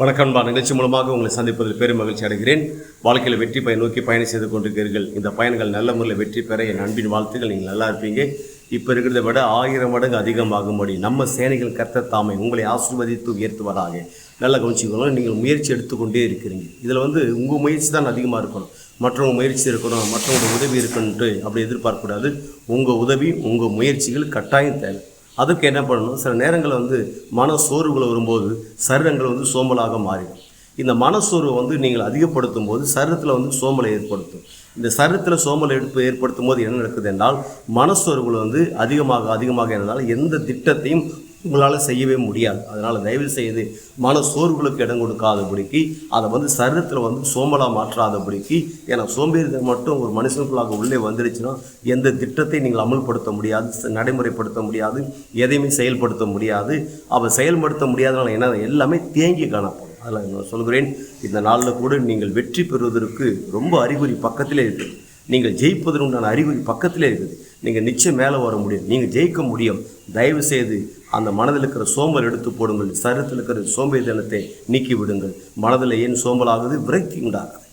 வணக்கம் வணக்கம்பா நிகழ்ச்சி மூலமாக உங்களை சந்திப்பதில் பெரும் மகிழ்ச்சி அடைகிறேன். வாழ்க்கையில் வெற்றி பயன் நோக்கி பயணம் செய்து கொண்டிருக்கிறீர்கள். இந்த பயணங்கள் நல்ல முறையில் வெற்றி பெற என் அன்பின் வாழ்த்துக்கள். நீங்கள் நல்லா இருப்பீங்க. இப்போ இருக்கிறத விட ஆயிரம் மடங்கு அதிகமாகும்படி நம்ம சேனைகள் கர்த்த தாமை உங்களை ஆசீர்வதித்து உயர்த்துவதாக நல்ல கவனிச்சுக்கணும் நீங்கள் முயற்சி எடுத்துக்கொண்டே இருக்கிறீங்க. இதில் வந்து உங்கள் முயற்சி தான் அதிகமாக இருக்கணும். மற்றவங்க முயற்சி இருக்கணும் மற்றவங்க உதவி இருக்கணுன்ட்டு அப்படி எதிர்பார்க்கக்கூடாது உங்கள் உதவி உங்கள் முயற்சிகள் கட்டாயம் தேவை. அதுக்கு என்ன பண்ணணும்? சில நேரங்களில் வந்து மன சோர்வுகள் வரும்போது சரீரங்கள் வந்து சோம்பலாக மாறிடும். இந்த மனசோர்வை வந்து நீங்கள் அதிகப்படுத்தும் போது சரீரத்தில் வந்து சோம்பலை ஏற்படுத்தும். இந்த சரீரத்தில் சோம்பல் எடுப்பு ஏற்படுத்தும் போது என்ன நடக்குது என்றால் மனசோர்வுகள் வந்து அதிகமாக அதிகமாக இருந்தால் எந்த திட்டத்தையும் உங்களால் செய்யவே முடியாது. அதனால் தயவு செய்து மன சோர்வுகளுக்கு இடம் கொடுக்காதபடிக்கு அதை வந்து சரீரத்தில் வந்து சோம்பலாக மாற்றாதபடிக்கு ஏன்னா சோம்பேறிதல் மட்டும் ஒரு மனுஷனுக்குள்ளாக உள்ளே வந்துருச்சுன்னா எந்த திட்டத்தை நீங்கள் அமல்படுத்த முடியாது நடைமுறைப்படுத்த முடியாது எதையுமே செயல்படுத்த முடியாது. அவள் செயல்படுத்த முடியாதனால என்ன எல்லாமே தேங்கி காணப்படும். அதில் நான் சொல்கிறேன் இந்த நாளில் கூட நீங்கள் வெற்றி பெறுவதற்கு ரொம்ப அறிகுறி பக்கத்திலே இருக்குது. நீங்கள் ஜெயிப்பதற்குண்டான அறிகுறி பக்கத்திலே இருக்குது. நீங்கள் நிச்சயம் மேலே வர முடியும். நீங்கள் ஜெயிக்க முடியும். தயவு செய்து அந்த மனதில் இருக்கிற சோம்பல் எடுத்து போடுங்கள். சரீரத்தில் இருக்கிற சோம்பேறித்தனத்தை நீக்கி விடுங்கள். மனதில் ஏன் சோம்பலாகுது விரக்தி உண்டாகுது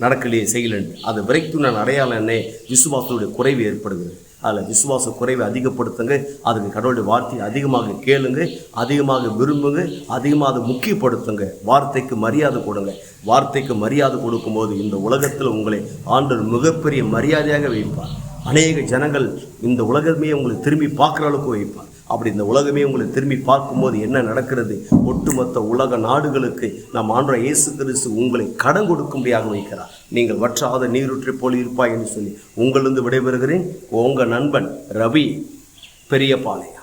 நடக்கலையே செய்யலன்னு. அது விரக்தி நான் அடையாளம் என்ன விசுவாசத்துடைய குறைவு ஏற்படுகிறது. அதில் விசுவாச குறைவை அதிகப்படுத்துங்க. அதுக்கு கடவுளுடைய வார்த்தையை அதிகமாக கேளுங்க. அதிகமாக விரும்புங்க. அதிகமாக அதை முக்கியப்படுத்துங்க. வார்த்தைக்கு மரியாதை கொடுங்க. வார்த்தைக்கு மரியாதை கொடுக்கும்போது இந்த உலகத்தில் உங்களை ஆண்டவர் மிகப்பெரிய மரியாதையாக வைப்பார். அநேக ஜனங்கள் இந்த உலகமே உங்களுக்கு திரும்பி பார்க்குற அளவுக்கு வைப்பார். அப்படி இந்த உலகமே உங்களை திரும்பி பார்க்கும்போது என்ன நடக்கிறது? ஒட்டுமொத்த உலக நாடுகளுக்கு நம் ஆண்ட இயேசு கிறிஸ்து உங்களை கடன் கொடுக்கும்படியாக வைக்கிறார். நீங்கள் வற்றாத நீரூற்றி போல் இருப்பாய் என்று சொல்லி உங்களிருந்து விடைபெறுகிறேன். உங்கள் நண்பன் ரவி பெரியபாளையம்